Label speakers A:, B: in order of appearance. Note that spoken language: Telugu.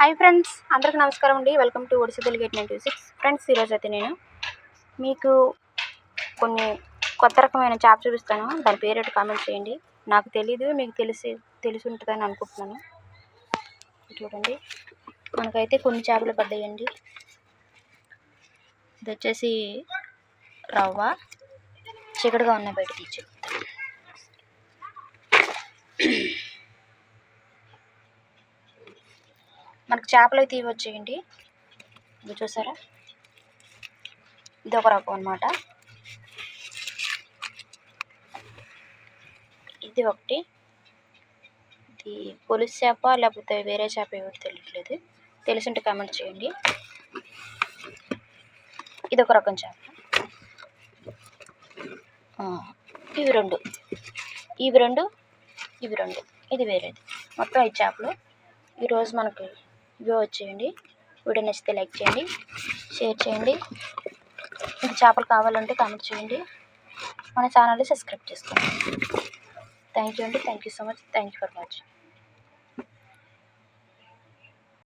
A: హాయ్ ఫ్రెండ్స్ అందరికీ నమస్కారం అండి. Welcome to Odisi Telugu nine two six friends ఈరోజు అయితే నేను మీకు కొన్ని కొత్త రకమైన చేప చూపిస్తాను. దాని పేరు ఏంటో కామెంట్ చేయండి. నాకు తెలీదు మీకు తెలిసి తెలిసి ఉంటుందని అనుకుంటున్నాను. చూడండి. మనకైతే కొన్ని చేపలు పడ్డాయండి. ఇది వచ్చేసి రవ్వ. చికడుగా ఉన్నాయి బయట తీర్చి మనకు చేపలు అయితే ఇవి వచ్చేయండి. ఇది చూసారా? ఇది ఒక రకం అనమాట ఇది ఒకటి. ఇది పులుసు చేప లేకపోతే వేరే చేప ఏమిటి తెలియట్లేదు. తెలిసింటే కామెంట్ చేయండి. ఇది ఒక రకం చేప. ఇవి రెండు. ఇవి రెండు ఇవి రెండు. ఇది వేరేది. మొత్తం ఈ చేపలు. ఈరోజు మనకి ఇవే వచ్చేయండి. వీడియో నచ్చితే లైక్ చేయండి. షేర్ చేయండి. మీకు చేపలు కావాలంటే కామెంట్ చేయండి. మన ఛానల్ని సబ్స్క్రైబ్ చేసుకోండి. థ్యాంక్ యూ అండి. Thank you so much thank you for watching